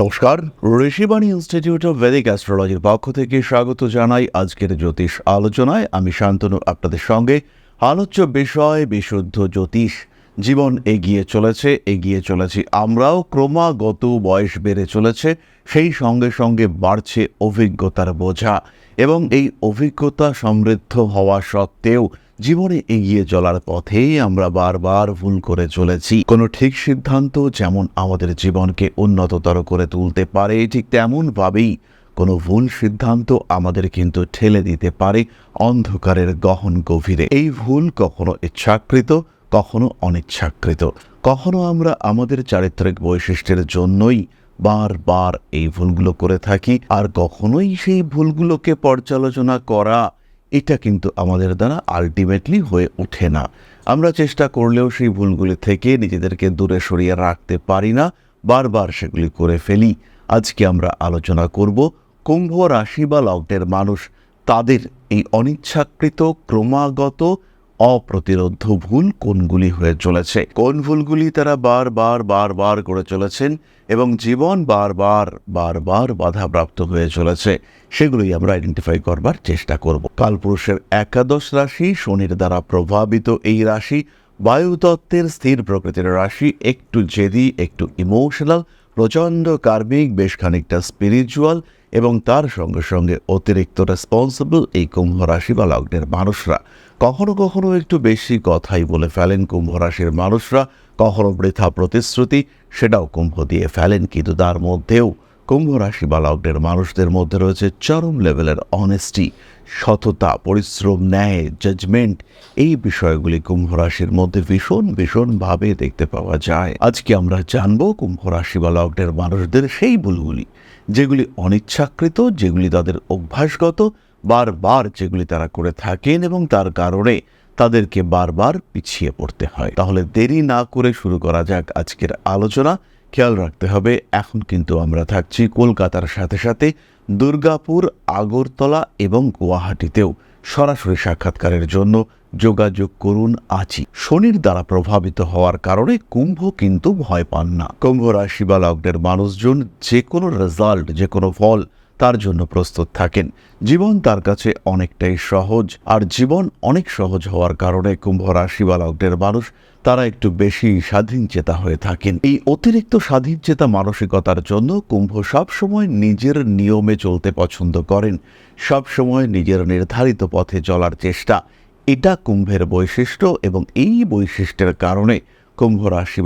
নমস্কার, Rishibani institute of Vedic অ্যাস্ট্রোলজির পক্ষ থেকে স্বাগত জানাই আজকের জ্যোতিষ আলোচনায়। আমি শান্তনু, আপনাদের সঙ্গে আলোচ্য বিষয়, বিশুদ্ধ জ্যোতিষ। জীবন এগিয়ে চলেছে, এগিয়ে চলেছি আমরাও, ক্রমাগত বয়স বেড়ে চলেছে, সেই সঙ্গে সঙ্গে বাড়ছে অভিজ্ঞতার বোঝা। এবং এই অভিজ্ঞতা সমৃদ্ধ হওয়া সত্ত্বেও জীবনে এগিয়ে চলার পথেই আমরা বারবার ভুল করে চলেছি। কোনো ঠিক সিদ্ধান্ত যেমন আমাদের জীবনকে উন্নততর করে তুলতে পারে, ঠিক তেমনভাবেই কোনো ভুল সিদ্ধান্ত আমাদের কিন্তু ঠেলে দিতে পারে অন্ধকারের গহন গভীরে। এই ভুল কখনো ইচ্ছাকৃত, কখনো অনিচ্ছাকৃত। কখনো আমরা আমাদের চারিত্রিক বৈশিষ্ট্যের জন্যই বারবার এই ভুলগুলো করে থাকি, আর কখনোই সেই ভুলগুলোকে পর্যালোচনা করা এটা কিন্তু আমাদের দ্বারা আলটিমেটলি হয়ে ওঠে না। আমরা চেষ্টা করলেও সেই ভুলগুলি থেকে নিজেদেরকে দূরে সরিয়ে রাখতে পারি না, বারবার সেগুলি করে ফেলি। আজকে আমরা আলোচনা করব, কুম্ভ রাশি বা লগ্নের মানুষ তাদের এই অনিচ্ছাকৃত, ক্রমাগত অপ্রতিরোধ ভুল কোনগুলি হয়ে চলেছে। কোন ভুলগুলি তারা বারবার বারবার করে চলেছেন এবং জীবন বারবার বারবার বাধাপ্রাপ্ত হয়ে চলেছে। সেগুলোই আমরা আইডেন্টিফাই করবার চেষ্টা করব। কালপুরুষের একাদশ রাশি শনির দ্বারা প্রভাবিত এই রাশি বায়ুতত্ত্বের স্থির প্রকৃতির রাশি, একটু জেদি, একটু ইমোশনাল প্রচণ্ড কার্মিক, বেশ খানিকটা স্পিরিচুয়াল এবং তার সঙ্গে সঙ্গে অতিরিক্ত রেসপন্সিবল এই কুম্ভ রাশি বা লগ্নের মানুষরা। কখনো কখনো একটু বেশি কথাই বলে ফেলেন কুম্ভ রাশির মানুষরা। কখনো বৃথা প্রতিশ্রুতি, সেটাও কুম্ভ দিয়ে ফেলেন। কিন্তু তার মধ্যেও কুম্ভ রাশি বা লগ্নের মানুষদের মধ্যে রয়েছে চরম লেভেলের অনেস্টি সততা, পরিশ্রম, ন্যায় জাজমেন্ট এই বিষয়গুলি কুম্ভ রাশির মধ্যে ভীষণ, ভীষণভাবে দেখতে পাওয়া যায়। আজকে আমরা জানব কুম্ভ রাশি বা লগ্নের মানুষদের সেই ভুলগুলি। যেগুলি অনিচ্ছাকৃত, যেগুলি তাদের অভ্যাসগত, বারবার যেগুলি তারা করে থাকেন এবং তার কারণে তাদেরকে বারবার পিছিয়ে পড়তে হয়। তাহলে দেরি না করে শুরু করা যাক আজকের আলোচনা। খেয়াল রাখতে হবে, এখন কিন্তু আমরা থাকছি কলকাতার সাথে সাথে দুর্গাপুর, আগরতলা এবং গুয়াহাটিতেও। সরাসরি সাক্ষাৎকারের জন্য যোগাযোগ করুন আছি শনির দ্বারা প্রভাবিত হওয়ার কারণে কুম্ভ কিন্তু ভয় পান না। কুম্ভ রাশি বা লগ্নের মানুষজন যে কোনো রেজাল্ট যে কোনো ফল তার জন্য প্রস্তুত থাকেন। জীবন তার কাছে অনেকটাই সহজ, আর জীবন অনেক সহজ হওয়ার কারণে কুম্ভ রাশি মানুষ তারা একটু বেশি স্বাধীন চেতা হয়ে থাকেন। এই অতিরিক্ত স্বাধীন চেতা মানসিকতার জন্য কুম্ভ সবসময় নিজের নিয়মে চলতে পছন্দ করেন। সবসময় নিজের নির্ধারিত পথে চলার চেষ্টা। এটা কুম্ভের বৈশিষ্ট্য এবং এই বৈশিষ্ট্যের কারণে কুম্ভ রাশি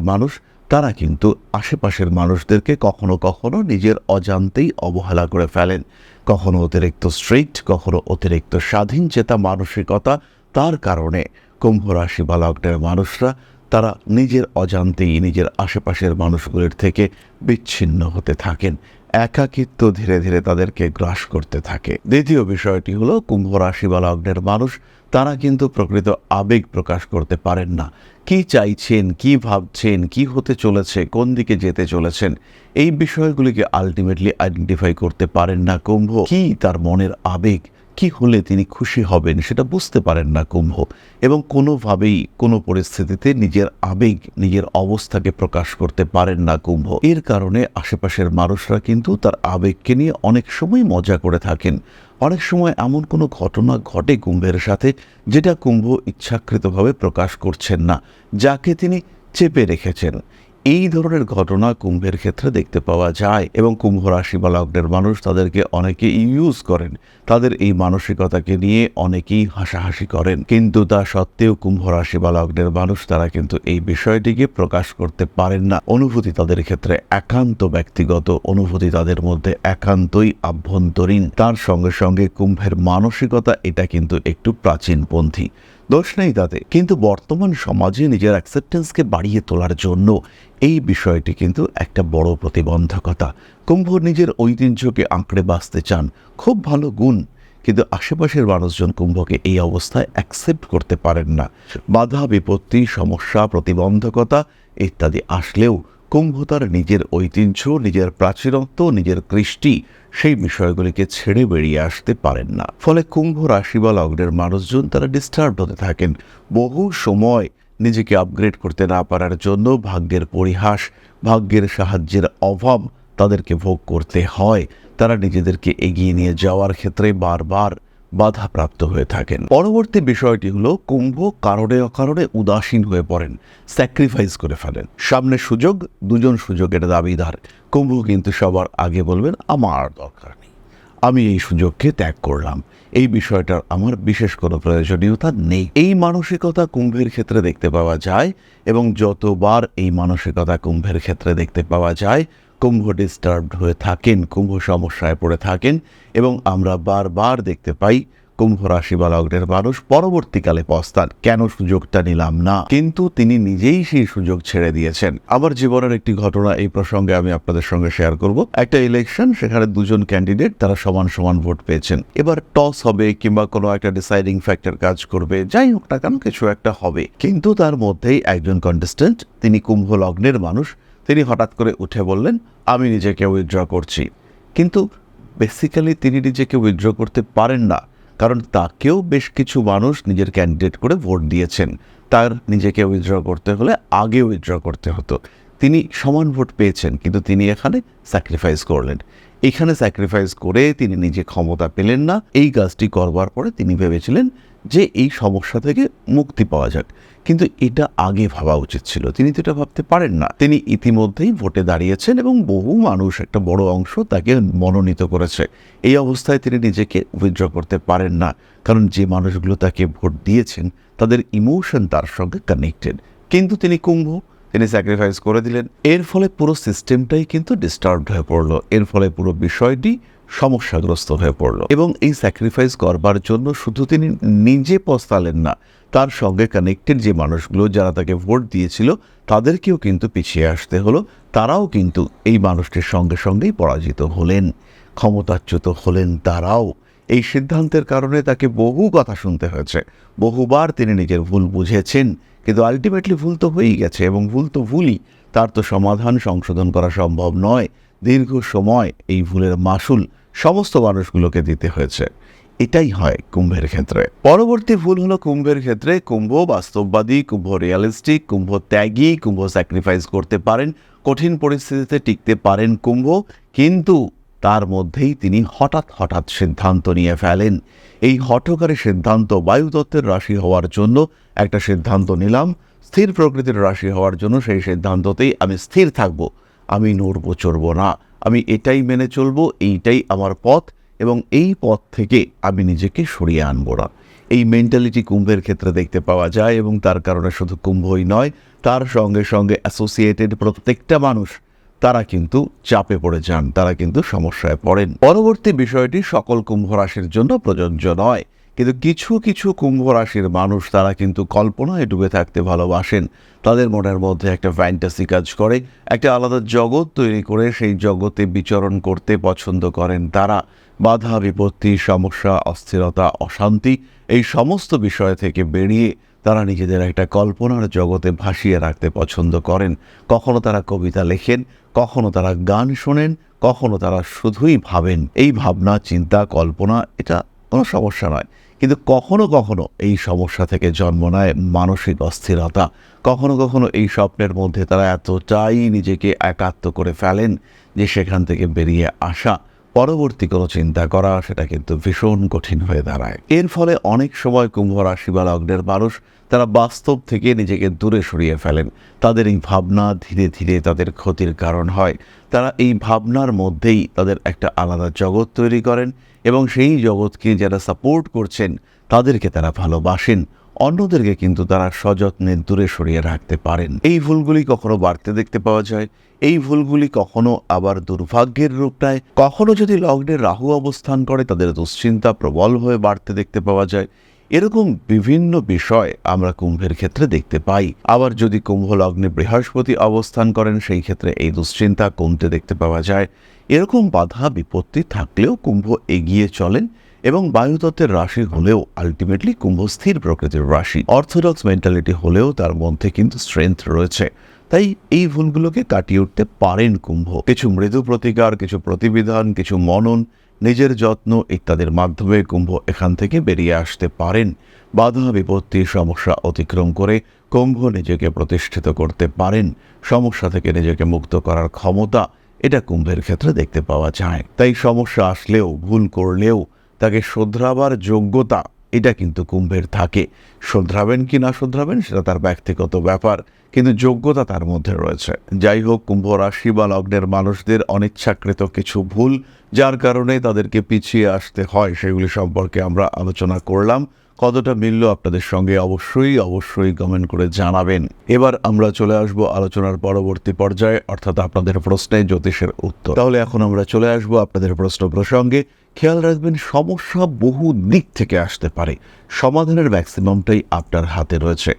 মানুষ তারা কিন্তু আশেপাশের মানুষদেরকে কখনো কখনো নিজের অজান্তেই অবহেলা করে ফেলেন। কখনো অতিরিক্ত স্ট্রিক্ট কখনো অতিরিক্ত স্বাধীন চেতা মানসিকতা তার কারণে কুম্ভ রাশি বা লগ্নের মানুষরা তারা নিজের অজান্তেই নিজের আশেপাশের মানুষগুলির থেকে বিচ্ছিন্ন হতে থাকেন। একাকিত্ব ধীরে ধীরে তাদেরকে গ্রাস করতে থাকে। দ্বিতীয় বিষয়টি হলো, কুম্ভ রাশি বা লগ্নের মানুষ তারা কিন্তু প্রকৃত আবেগ প্রকাশ করতে পারেন না। কি চাইছেন, কি ভাবছেন, কি হতে চলেছে, কোন দিকে যেতে চলেছেন, এই বিষয়গুলিকে আলটিমেটলি আইডেন্টিফাই করতে পারেন না কুম্ভ। কি তার মনের আবেগ, কি হলে তিনি খুশি হবেন সেটা বুঝতে পারেন না কুম্ভ। এবং কোনোভাবেই কোনো পরিস্থিতিতে নিজের আবেগ, নিজের অবস্থাকে প্রকাশ করতে পারেন না কুম্ভ। এর কারণে আশেপাশের মানুষরা কিন্তু তার আবেগকে নিয়ে অনেক সময় মজা করে থাকেন। অনেক সময় এমন কোনো ঘটনা ঘটে কুম্ভের সাথে যেটা কুম্ভ ইচ্ছাকৃতভাবে প্রকাশ করছেন না, যাকে তিনি চেপে রেখেছেন। এই ধরনের ঘটনা কুম্ভের ক্ষেত্রে দেখতে পাওয়া যায় এবং কুম্ভ রাশি বা লগ্নের মানুষ তাদেরকে অনেকে ইউজ করেন। তাদের এই মানসিকতাকে নিয়ে অনেকেই হাসাহাসি করেন। কিন্তু তা সত্ত্বেও কুম্ভ রাশি বা লগ্নের মানুষ তারা কিন্তু এই বিষয়টিকে প্রকাশ করতে পারেন না। অনুভূতি তাদের ক্ষেত্রে একান্ত ব্যক্তিগত, অনুভূতি তাদের মধ্যে একান্তই আভ্যন্তরীণ। তার সঙ্গে সঙ্গে কুম্ভের মানসিকতা এটা কিন্তু একটু প্রাচীনপন্থী। দোষ নেই তাতে কিন্তু বর্তমান সমাজে নিজের অ্যাকসেপ্টেন্সকে বাড়িয়ে তোলার জন্য এই বিষয়টি কিন্তু একটা বড় প্রতিবন্ধকতা। কুম্ভ নিজের ঐতিহ্যকে আঁকড়ে বাঁচতে চান, খুব ভালো গুণ। কিন্তু আশেপাশের মানুষজন কুম্ভকে এই অবস্থায় অ্যাকসেপ্ট করতে পারেন না। বাধা, বিপত্তি, সমস্যা, প্রতিবন্ধকতা ইত্যাদি আসলেও কুম্ভ তার নিজের ঐতিহ্য, নিজের প্রাচীনত্ব, নিজের কৃষ্টি সেই বিষয়গুলিকে ছেড়ে বেরিয়ে আসতে পারেন না। ফলে কুম্ভ রাশি বা লগ্নের মানুষজন তারা ডিস্টার্ব হতে থাকেন। বহু সময় নিজেকে আপগ্রেড করতে না পারার জন্য ভাগ্যের পরিহাস, ভাগ্যের সাহায্যের অভাব তাদেরকে ভোগ করতে হয়। তারা নিজেদেরকে এগিয়ে নিয়ে যাওয়ার ক্ষেত্রে বারবার বাধাপ্রাপ্ত হয়ে থাকেন। পরবর্তী বিষয়টি হলো, কুম্ভ কারণে অকারণে উদাসীন হয়ে পড়েন স্যাক্রিফাইস করে ফেলেন। সামনে সুযোগ, দুজন সুযোগের দাবিদার। কুম্ভ কিন্তু সবার আগে বলবেন, আমার দরকার নেই। আমি এই সুযোগকে ত্যাগ করলাম। এই বিষয়টার আমার বিশেষ কোনো প্রয়োজনীয়তা নেই। এই মানসিকতা কুম্ভের ক্ষেত্রে দেখতে পাওয়া যায় এবং যতবার এই মানসিকতা কুম্ভের ক্ষেত্রে দেখতে পাওয়া যায় কুম্ভ ডিস্টার্বড হয়ে থাকেন, কুম্ভ সমস্যায় পড়ে থাকেন এবং আমরা বারবার দেখতে পাই কুম্ভ রাশি বা লগ্নের মানুষ পরবর্তীকালে পস্তান। কেন সুযোগটা নিলাম না? কিন্তু তিনি নিজেই সেই সুযোগ ছেড়ে দিয়েছেন। আমার জীবনের একটি ঘটনা এই প্রসঙ্গে আমি আপনাদের সঙ্গে শেয়ার করব। একটা ইলেকশন সেখানে দুজন ক্যান্ডিডেট তারা সমান সমান ভোট পেয়েছেন। এবার টস হবে কিংবা কোনো একটা ডিসাইডিং ফ্যাক্টর কাজ করবে, যাই হোক না কেন কিছু একটা হবে। কিন্তু তার মধ্যেই একজন কন্টেস্টেন্ট তিনি কুম্ভ লগ্নের মানুষ তিনি হঠাৎ করে উঠে বললেন, আমি নিজেকে উইথড্র করছি। কিন্তু বেসিক্যালি তিনি নিজেকে উইথড্র করতে পারেন না, কারণ তাকেও বেশ কিছু মানুষ নিজের ক্যান্ডিডেট করে ভোট দিয়েছেন। তার নিজেকে উইথড্র করতে হলে আগে উইথড্র করতে হতো। তিনি সমান ভোট পেয়েছেন, কিন্তু তিনি এখানে স্যাক্রিফাইস করলেন। এখানে স্যাক্রিফাইস করে তিনি নিজে ক্ষমতা পেলেন না। এই কাজটি করবার পরে তিনি ভেবেছিলেন যে এই সমস্যা থেকে মুক্তি পাওয়া যাক। কিন্তু এটা আগে ভাবা উচিত ছিল। তিনি তো এটা ভাবতে পারেন না। তিনি ইতিমধ্যেই ভোটে দাঁড়িয়েছেন এবং বহু মানুষ, একটা বড় অংশ, তাকে মনোনীত করেছে। এই অবস্থায় তিনি নিজেকে উইথড্র করতে পারেন না। কারণ যে মানুষগুলো তাকে ভোট দিয়েছেন, তাদের ইমোশন তার সঙ্গে কানেক্টেড কিন্তু তিনি কুম্ভ, তিনি স্যাক্রিফাইস করে দিলেন। এর ফলে পুরো সিস্টেমটাই কিন্তু ডিস্টার্বড হয়ে পড়ল। এর ফলে পুরো বিষয়টি সমস্যাগ্রস্ত হয়ে পড়ল এবং এই স্যাক্রিফাইস করবার জন্য শুধু তিনি নিজে পস্তালেন না, তার সঙ্গে কানেক্টেড যে মানুষগুলো যারা তাকে ভোট দিয়েছিল, তাদেরকেও কিন্তু পিছিয়ে আসতে হলো, তারাও কিন্তু এই মানুষটির সঙ্গে সঙ্গেই পরাজিত হলেন, ক্ষমতাচ্যুত হলেন তারাও। এই সিদ্ধান্তের কারণে তাকে বহু কথা শুনতে হয়েছে, বহুবার তিনি নিজের ভুল বুঝেছেন, কিন্তু আলটিমেটলি ভুল তো হয়েই গেছে এবং ভুল তো ভুলই, তার তো সমাধান সংশোধন করা সম্ভব নয়। দীর্ঘ সময় এই ভুলের মাসুল সমস্ত মানুষগুলোকে দিতে হয়েছে। এটাই হয় কুম্ভের ক্ষেত্রে। পরবর্তী ভুল হলো কুম্ভের ক্ষেত্রে কুম্ভ বাস্তববাদী, কুম্ভ রিয়ালিস্টিক কুম্ভ ত্যাগী, কুম্ভ স্যাক্রিফাইস করতে পারেন, কঠিন পরিস্থিতিতে টিকতে পারেন কুম্ভ, কিন্তু তার মধ্যেই তিনি হঠাৎ হঠাৎ সিদ্ধান্ত নিয়ে ফেলেন। এই হঠকারী সিদ্ধান্ত বায়ুতত্ত্বের রাশি হওয়ার জন্য একটা সিদ্ধান্ত নিলাম, স্থির প্রকৃতির রাশি হওয়ার জন্য সেই সিদ্ধান্ততেই আমি স্থির থাকব। আমি নড়ব, চড়ব না। আমি এটাই মেনে চলবো, এইটাই আমার পথ এবং এই পথ থেকে আমি নিজেকে সরিয়ে আনব না। এই মেন্টালিটি কুম্ভের ক্ষেত্রে দেখতে পাওয়া যায় এবং তার কারণে শুধু কুম্ভই নয়, তার সঙ্গে সঙ্গে অ্যাসোসিয়েটেড প্রত্যেকটা মানুষ, তারা কিন্তু চাপে পড়ে যান, তারা কিন্তু সমস্যায় পড়েন। পরবর্তী বিষয়টি সকল কুম্ভ রাশির জন্য প্রযোজ্য নয়। কিন্তু কিছু কিছু কুম্ভ রাশির মানুষ, তারা কিন্তু কল্পনায় ডুবে থাকতে ভালোবাসেন। তাদের মনের মধ্যে একটা ফ্যান্টাসি কাজ করে, একটা আলাদা জগৎ তৈরি করে সেই জগতে বিচরণ করতে পছন্দ করেন তারা। বাধা, বিপত্তি, সমস্যা, অস্থিরতা, অশান্তি, এই সমস্ত বিষয় থেকে বেরিয়ে তারা নিজেদের একটা কল্পনার জগতে ভাসিয়ে রাখতে পছন্দ করেন। কখনো তারা কবিতা লেখেন, কখনো তারা গান শোনেন, কখনো তারা শুধুই ভাবেন। এই ভাবনা, চিন্তা, কল্পনা, এটা কোনো সমস্যা নয়। কিন্তু কখনো কখনো এই সমস্যা থেকে জন্ম নেয় মানসিক অস্থিরতা। কখনো কখনো এই স্বপ্নের মধ্যে তারা এতটাই নিজেকে একাত্ম করে ফেলেন যে সেখান থেকে বেরিয়ে আসা। পরবর্তী কোনো চিন্তা করা, সেটা কিন্তু ভীষণ কঠিন হয়ে দাঁড়ায়। এর ফলে অনেক সময় কুম্ভ রাশি বা লগ্নের মানুষ, তারা বাস্তব থেকে নিজেকে দূরে সরিয়ে ফেলেন। তাদের এই ভাবনা ধীরে ধীরে তাদের ক্ষতির কারণ হয়। তারা এই ভাবনার মধ্যেই তাদের একটা আলাদা জগৎ তৈরি করেন এবং সেই জগৎকে যারা সাপোর্ট করছেন, তাদেরকে তারা ভালোবাসেন। অন্যদেরকে কিন্তু তারা সযত্নে দূরে সরিয়ে রাখতে পারেন। এই ভুলগুলি কখনো বাড়তে দেখতে পাওয়া যায়, এই ভুলগুলি কখনো আবার দুর্ভাগ্যের রূপ নেয় কখনো যদি লগ্নে রাহু অবস্থান করে তাদের দুশ্চিন্তা প্রবল হয়ে বাড়তে দেখতে পাওয়া যায়। এরকম বিভিন্ন বিষয় আমরা কুম্ভের ক্ষেত্রে দেখতে পাই। আবার যদি কুম্ভ লগ্নে বৃহস্পতি অবস্থান করেন, সেই ক্ষেত্রে এই দুশ্চিন্তা কমতে দেখতে পাওয়া যায়। এরকম বাধা বিপত্তি থাকলেও কুম্ভ এগিয়ে চলেন। এবং বায়ুতত্ত্বের রাশি হলেও আলটিমেটলি কুম্ভ স্থির প্রকৃতির রাশি। অর্থোডক্স মেন্টালিটি হলেও তার মধ্যে কিন্তু স্ট্রেংথ রয়েছে। তাই এই ভুলগুলোকে কাটিয়ে উঠতে পারেন কুম্ভ। কিছু মৃদু প্রতিকার, কিছু প্রতিবিধান, কিছু মনন, নিজের যত্ন ইত্যাদির মাধ্যমে কুম্ভ এখান থেকে বেরিয়ে আসতে পারেন। বাধা, বিপত্তি, সমস্যা অতিক্রম করে কুম্ভ নিজেকে প্রতিষ্ঠিত করতে পারেন। সমস্যা থেকে নিজেকে মুক্ত করার ক্ষমতা এটা কুম্ভের ক্ষেত্রে দেখতে পাওয়া যায়। তাই সমস্যা আসলেও, ভুল করলেও তাকে শোধরাবার যোগ্যতা, এটা কিন্তু কুম্ভের থাকে। শোধরাবেন কি না শোধরাবেন, সেটা তার ব্যক্তিগত ব্যাপার, কিন্তু যোগ্যতা তার মধ্যে রয়েছে। যাই হোক, কুম্ভ রাশি বা লগ্নের মানুষদের অনিচ্ছাকৃত কিছু ভুল, যার কারণে তাদেরকে পিছিয়ে আসতে হয়, সেগুলি সম্পর্কে আমরা আলোচনা করলাম। কতটা মিলল আপনাদের সঙ্গে অবশ্যই অবশ্যই কমেন্ট করে জানাবেন। এবার আমরা চলে আসব আলোচনার পরবর্তী পর্যায়ে, অর্থাৎ আপনাদের প্রশ্নে জ্যোতিষের উত্তর। তাহলে এখন আমরা চলে আসব আপনাদের প্রশ্ন প্রসঙ্গে। খেয়াল রাখবেন, সমস্যা বহু দিক থেকে আসতে পারে। সমাধানের ম্যাক্সিমামটাই আপনার হাতে রয়েছে।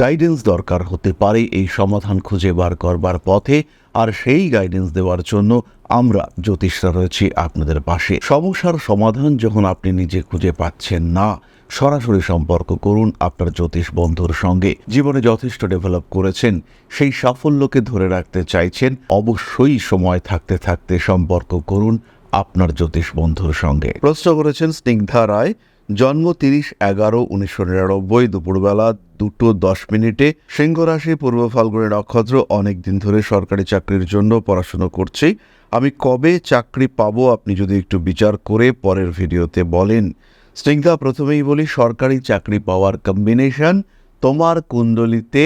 গাইডেন্স দরকার হতে পারে এই সমাধান খুঁজে বার করবার পথে, আর সেই গাইডেন্স দেওয়ার জন্য আমরা জ্যোতিষরা রয়েছি আপনাদের পাশে। সমস্যার সমাধান যখন আপনি নিজে খুঁজে পাচ্ছেন না সরাসরি সম্পর্ক করুন আপনার জ্যোতিষ বন্ধুর সঙ্গে। জীবনে যথেষ্ট ডেভেলপ করেছেন, সেই সাফল্যকে ধরে রাখতে চাইছেন, অবশ্যই সময় থাকতে থাকতে সম্পর্ক করুন আপনার জ্যোতিষ বন্ধুর সঙ্গে। প্রশ্ন করেছেন স্নিগ্ধা রায়, জন্ম তিরিশ এগারো উনিশশো নিরানব্বই, দুপুরবেলা দুটো দশ মিনিটে সিংহ রাশি পূর্ব ফাল্গুনি নক্ষত্র, অনেক দিন ধরে সরকারি চাকরির জন্য পড়াশুনো করছি। আমি কবে চাকরি পাবো, আপনি যদি একটু বিচার করে পরের ভিডিওতে বলেন। স্নিগ্ধা প্রথমেই বলি, সরকারি চাকরি পাওয়ার কম্বিনেশন তোমার কুণ্ডলিতে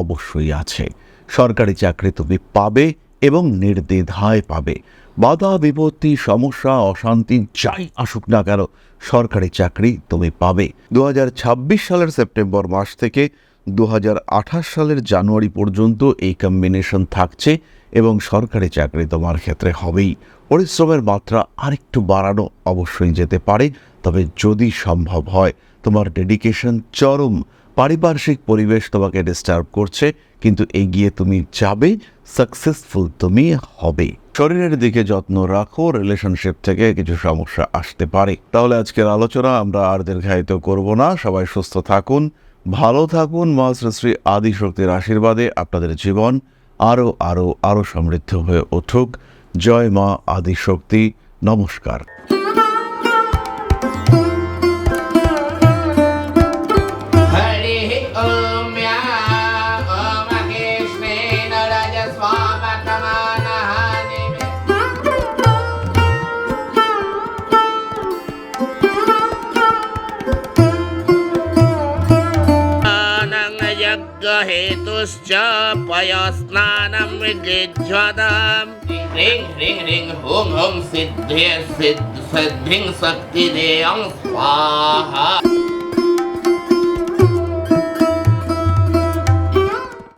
অবশ্যই আছে। সরকারি চাকরি তুমি পাবে এবং নির্দ্বিধায় পাবে। বাধা, বিপত্তি, সমস্যা, অশান্তি যাই আসুক না কেন, সরকারি চাকরি তুমি পাবে। দু হাজার ছাব্বিশ সালের সেপ্টেম্বর মাস থেকে দু হাজার আঠাশ সালের জানুয়ারি পর্যন্ত এই কম্বিনেশন থাকছে এবং সরকারি চাকরি তোমার ক্ষেত্রে হবেই। পরিশ্রমের মাত্রা আরেকটু বাড়ানো অবশ্যই যেতে পারে। তবে যদি সম্ভব হয়, তোমার ডেডিকেশন চরম, পারিপার্শ্বিক পরিবেশ তোমাকে ডিস্টার্ব করছে, কিন্তু এগিয়ে তুমি যাবে সাকসেসফুল তুমি হবে। শরীরের দিকে যত্ন রাখো রিলেশনশিপ থেকে কিছু সমস্যা আসতে পারে। তাহলে আজকের আলোচনা আমরা আর দীর্ঘায়িত করব না। সবাই সুস্থ থাকুন, ভালো থাকুন মা শ্রী শ্রী আদিশক্তির আশীর্বাদে আপনাদের জীবন আরও আরও আরও সমৃদ্ধ হয়ে উঠুক। জয় মা আদিশক্তি। নমস্কার। यज्ञहेतुश्च पयस्नानं विजिह्वताम् ह्रीं ह्रीं ह्रीं हुं हुं सिद्धे सिद्ध सिद्धिं शक्तिदेयं स्वाहा।